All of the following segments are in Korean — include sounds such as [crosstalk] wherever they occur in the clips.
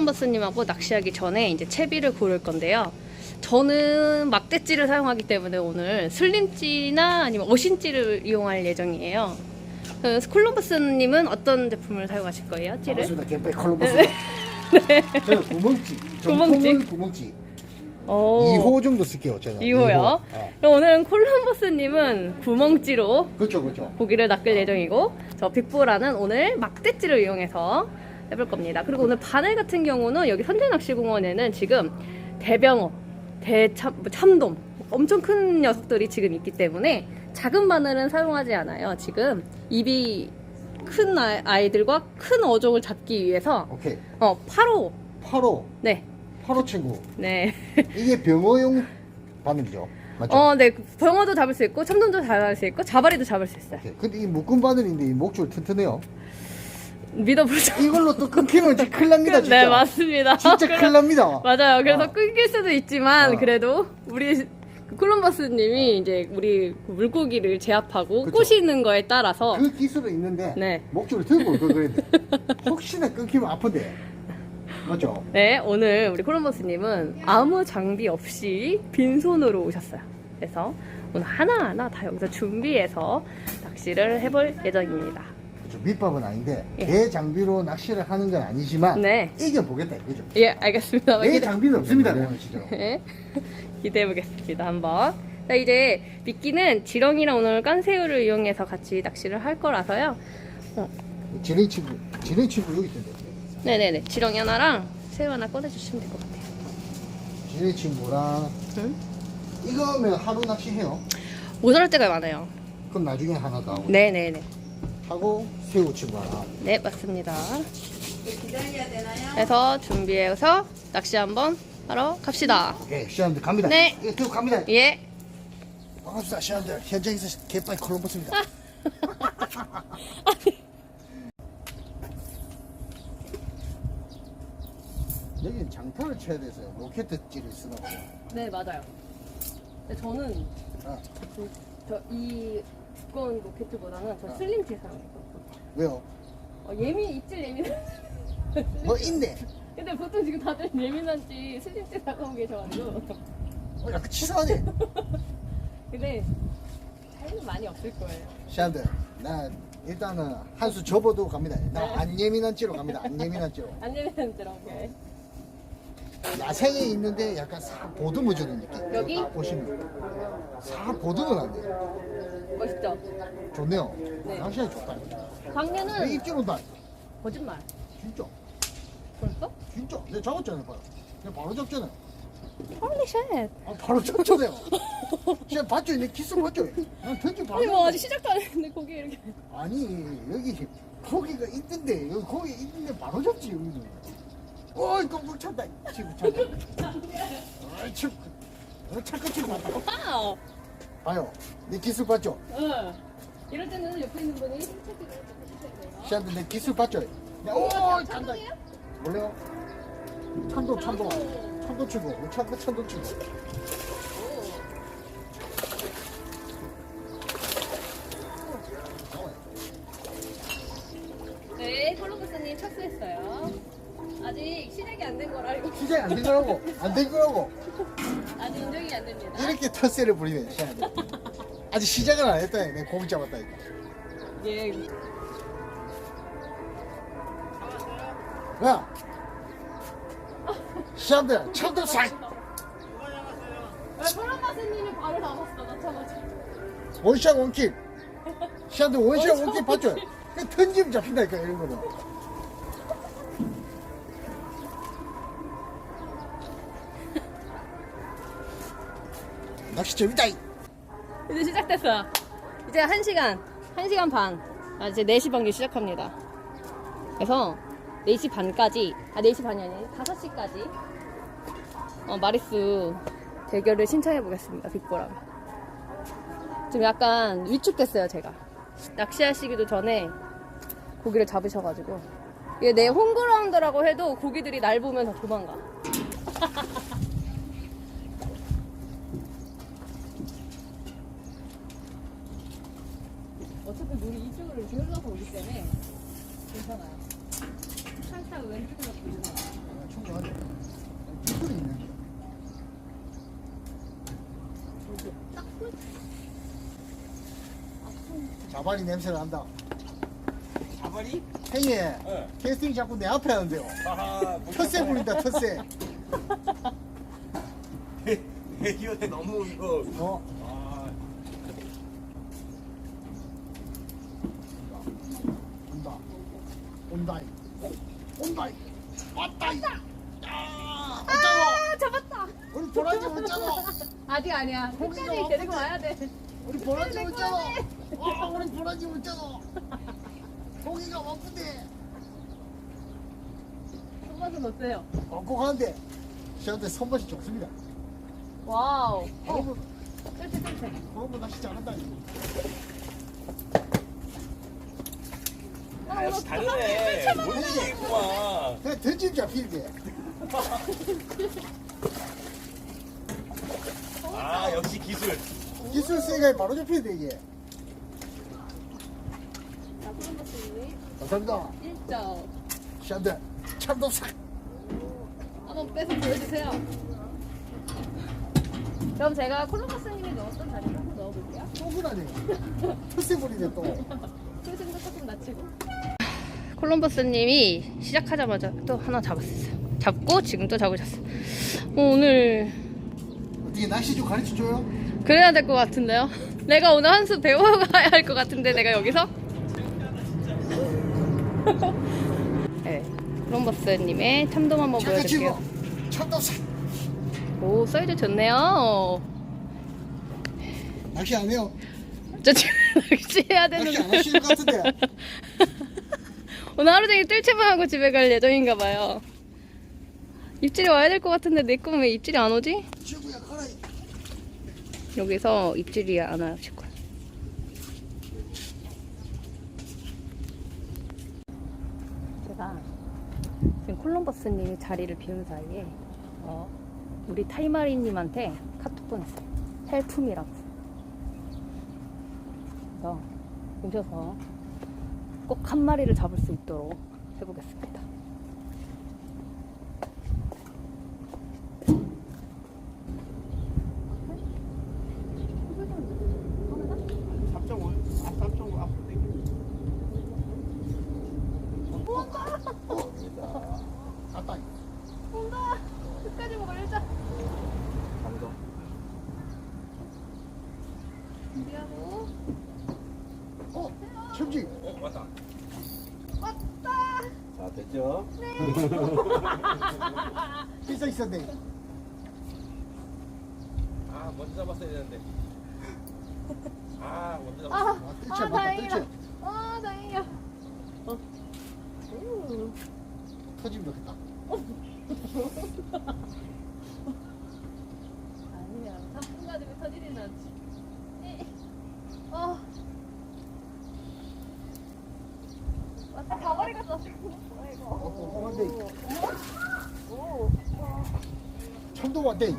콜럼버스님하고 낚시하기 전에 이제 채비를 고를 건데요. 저는 막대찌를 사용하기 때문에 오늘 슬림찌나 아니면 어신찌를 이용할 예정이에요. 그 콜럼버스님은 어떤 제품을 사용하실 거예요? 찌를? 반갑습니다. 갯바이 콜럼버스. 저는 구멍찌. 구멍찌? 구멍찌. 오. 2호 정도 쓸게요. 제가. 2호요? 이호. 어. 그럼 오늘은 콜럼버스님은 구멍찌로 그렇죠, 그렇죠. 고기를 낚을 예정이고 저 빅보라는 오늘 막대찌를 이용해서 해볼 겁니다. 그리고 오늘 바늘 같은 경우는 여기 선제낚시공원에는 지금 대병어, 대참, 뭐 참돔 엄청 큰 녀석들이 지금 있기 때문에 작은 바늘은 사용하지 않아요. 지금 입이 큰 아- 아이 들과 큰 어종을 잡기 위해서 오케이. 어 8호 8호. 네 8호 친구. 네. 이게 병어용 바늘이죠. 맞죠? 어, 네. 병어도 잡을 수 있고, 참돔도 잡을 수 있고, 자바리도 잡을 수 있어요. 오케이. 근데 이 묶음 바늘인데 이 목줄 튼튼해요. 믿어보죠. 이걸로 또 끊기면 진짜 큰일 납니다, 진짜. 네, 맞습니다. 진짜 큰일 납니다. 맞아요. 그래서 어. 끊길 수도 있지만 어. 그래도 우리 그 콜럼버스님이 이제 우리 그 물고기를 제압하고 그쵸. 꼬시는 거에 따라서 그 기술은 있는데 네. 목줄을 들고 돼. 혹시나 끊기면 아픈데. 맞죠? 네 오늘 우리 콜럼버스님은 아무 장비 없이 빈손으로 오셨어요. 그래서 오늘 하나하나 다 여기서 준비해서 낚시를 해볼 예정입니다. 밑밥은 아닌데 예. 개 장비로 낚시를 하는 건 아니지만 네. 이겨보겠다 이거죠. 예 알겠습니다. 개 기대- 장비는 없습니다, 그냥 진짜. 네. [laughs] 기대해 보겠습니다. 한번. 자, 이제 미끼는 지렁이랑 오늘 깐새우를 이용해서 같이 낚시를 할 거라서요. 지뢰 친구, 지뢰 친구 여기 있던데. 네네네. 지렁이 하나랑 새우 하나 꺼내주시면 될 것 같아요. 지뢰 친구랑 응? 이거면 하루 낚시해요. 모자랄 때가 많아요. 그럼 나중에 하나 더 하고 네네네. 하고 새우 친구 하나. 네, 맞습니다. 그래서 준비해서 낚시 한번 하러 갑시다. 오케이 시험들 갑니다. 네. 이거 들고 갑니다. 예. 반갑습니다 시험들 현장에서 개빨 콜럼버스입니다. [laughs] 여기는 장타를 쳐야 돼서 로켓 찌를 쓰나 봐요. 네, 맞아요. 근데 저는 아, 저 이 두꺼운 로켓보다는 저 아. 슬림 티 사용해요. 왜요? 어, 예민, 입질 예민. 뭐 있네. 근데 보통 지금 다들 예민한지 슬림 티 사가고 계셔가지고. 어, 약간 치사하네. [laughs] 근데 차이는 많이 없을 거예요. 시험들 나 일단은 한 수 접어도 갑니다. 네. 나안 예민한 찌로 갑니다. 안 예민한 찌로. 안 예민한지랑 오케이. 야생에 있는데 약간 사 보듬어 주는 느낌. 여기? 딱 보시면 사 보듬은 안 돼. 멋있죠? 좋네요. 네. 낚시가 좋다. 내 광년은 입질 온다. 거짓말. 진짜. 벌써? 진짜. 내가 잡았잖아요, 봐요. 내가 바로 잡잖아요. 홀리 쉣. 아, 바로 잡잖아요. 진짜 봤죠? 내 키스 봤죠? 난 던지 바로. 아니 뭐. 아직 시작도 안 했는데 거기 이렇게. 아니, 여기 고기가 있던데, 여기 고기 있는데 바로 잡지, 여기는. 어이, 깜빡 찼다. 지금 찼다. 어이, 참. 어, 착각 치고 왔다. 와우. 봐요. 내 기술 봤죠? 응. 이럴 때는 옆에 있는 분이 힘차게 해주셔야 돼요. 시한테 내 기술 봤죠? 내- 오, 어, 찬다. 몰라요? 참도, 참도. 참도 치고, 참도, 참도 치고. 안 된 거라고. 안 된 거라고. 아직 인정이 안 됩니다. 이렇게 텃세를 부리네, 시한테. 아직 시작을 안 했다. 내 고기 잡았다. 이거. 예. 야! 시한테 참도 싹! 왜 콜럼버스님이 발을 담았어? 나차가지 원샷 원킥. 시한테 원샷 원킥 봤죠? 그 던지면 잡힌다니까, 이런 거는. 낚시 재밌다. 이. 이제 시작됐어요. 이제 1시간, 1시간 반. 아, 이제 4시 반기 시작합니다. 그래서 4시 반까지, 아, 4시 반이 아니라 5시까지, 어, 마리수 대결을 신청해 보겠습니다. 빅보랑. 좀 약간 위축됐어요, 제가. 낚시하시기도 전에 고기를 잡으셔가지고. 이게 내 홈그라운드라고 해도 고기들이 날 보면 다 도망가. 어차피 물이 이쪽으로 때문에 괜찮아요. 살짝 왼쪽으로 보이잖아. 충분하네. 충분히 있는 게. 자발이 냄새 난다. 자발이? 행예, 네. 캐스팅 자꾸 내 앞에 하는데요. 하하. 텃세 부린다, 텃세. [laughs] 대기업에 너무 이거. 어, 아, 온다. 온다. 온다. 왔다. 야, 어쩌고? 아, 잡았다. 우리 보라지 어쩌고? 아직 아니야. 고기가 끝까지 데리고 와야 돼. 우리 보라지 어쩌고? 와, 우리 보라지 어쩌고? 고기가 와쁜데. 손맛은 어때요? 먹고 가는데. 저한테 손맛이 좋습니다. 와우. 어, 그러면, 뜰채. 그러면 다시 잘한다. 아, 역시 다르네. 뭔 얘기구만. 그냥 던지면 잡히는데. 아, 역시 기술. 기술 세가에 바로 잡히는데, 이게. 자, 콜럼버스님이 감사합니다. 1점. 샤드 참돔살. 한번 빼서 보여주세요. 그럼 제가 콜럼버스님이 넣었던 자리를 한번 넣어볼게요. 또그라네 텃세버리네 또. [laughs] 표정도 조금 낮추고. 콜럼버스님이 시작하자마자 또 하나 잡았어요. 잡고 지금 또 잡으셨어요. 어, 오늘 어떻게 낚시 좀 가르쳐줘요? 그래야 될 것 같은데요? [laughs] 내가 오늘 한 수 배워가야 할 것 같은데 내가 여기서? [laughs] 네, 콜럼버스님의 참돔 한번 보여드릴게요. 오 사이즈 좋네요. 낚시 안 해요? 저 지금 [laughs] 낚시해야 낚시 안 되는데 하시는 것 같은데. 오늘 하루 종일 뜰채만 하고 집에 갈 예정인가 봐요. 입질이 와야 될 것 같은데 내 꿈에 왜 입질이 안 오지? 여기서 입질이 안 와요 지금. 제가 지금 콜럼버스님이 자리를 비운 사이에 어, 우리 타이마리님한테 카톡 보냈어요. 헬품이라고. 그래서 오셔서 꼭 한 마리를 잡을 수 있도록 해보겠습니다. 준비하고 어, 천지. 어, 왔다. 왔다. 자, 됐죠? [laughs] 비싸 있었네. 아, 먼저 잡았어야 되는데. 아, 먼저 잡았어. 아, 아, 뜰채 아 맞다, 다행이다. 뜰채. 아 다행이야. 어. 오. 터지면 좋겠다. 아니야. 상품 가지고 터지진 않지. 에. 어. 왔다 가버리 갔어. 뭐야 이거. 어, 꼼꼼한데. 오. 참돔 왔대.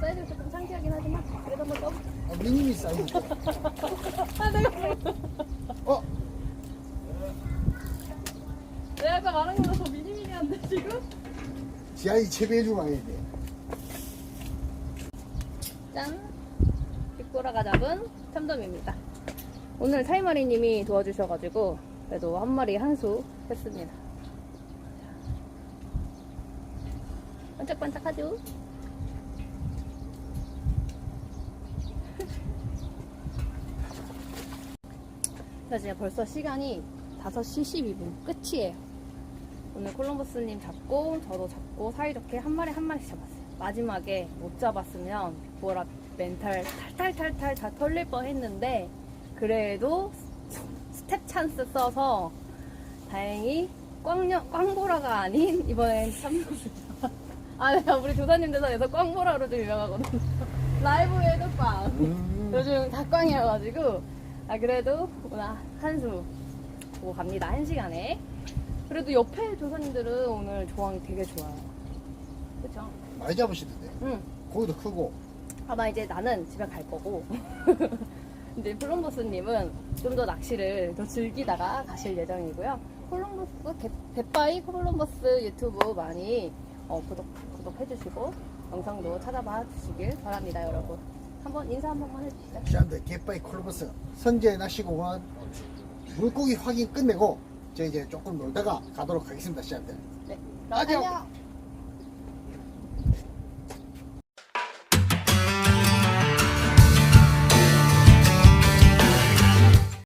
사이즈 조금 창피하긴 하지만 그래도 한번 떠. 아, 미니미 사이즈. [laughs] 아 내가 어, 내가 아까 말한 거보다 더 미니미니한데 지금? 지아이 재배해주고 가야 돼. 짠! 빅보라가 잡은 참돔입니다. 오늘 사이마리님이 도와주셔가지고 그래도 한 마리 한 수 했습니다. 반짝반짝하죠? [laughs] 그래서 이제 벌써 시간이 5시 12분 끝이에요. 오늘 콜럼버스님 잡고 저도 잡고 사이좋게 한 마리 한 마리씩 잡았어요. 마지막에 못 잡았으면 보라 멘탈 탈탈탈탈 다 털릴 뻔 했는데 그래도 스텝 찬스 써서 다행히 꽝녀, 꽝보라가 아닌 이번엔 참돔을 아 내가 우리 조사님 대사에서 꽝보라로 좀 유명하거든요. 라이브에도 꽝. 음. 요즘 다 꽝이어가지고 아 그래도 오늘 한수 보고 갑니다 한 시간에 그래도 옆에 조사님들은 오늘 조항이 되게 좋아요 그쵸? 많이 잡으시던데. 응 고기도 크고. 아마 이제 나는 집에 갈 거고 [laughs] 이제 콜럼버스님은 좀 더 낚시를 더 즐기다가 가실 예정이고요. 콜럼버스 개- 갯바이 콜럼버스 유튜브 많이 어, 구독 구독해주시고 영상도 찾아봐 주시길 바랍니다, 여러분. 한번 인사 한 번만 해주시죠. 시험들 갯바이 콜로버스 선제 낚시공원 물고기 확인 끝내고 저 이제 조금 놀다가 가도록 하겠습니다 시험들 네. 그럼 안녕. 안녕.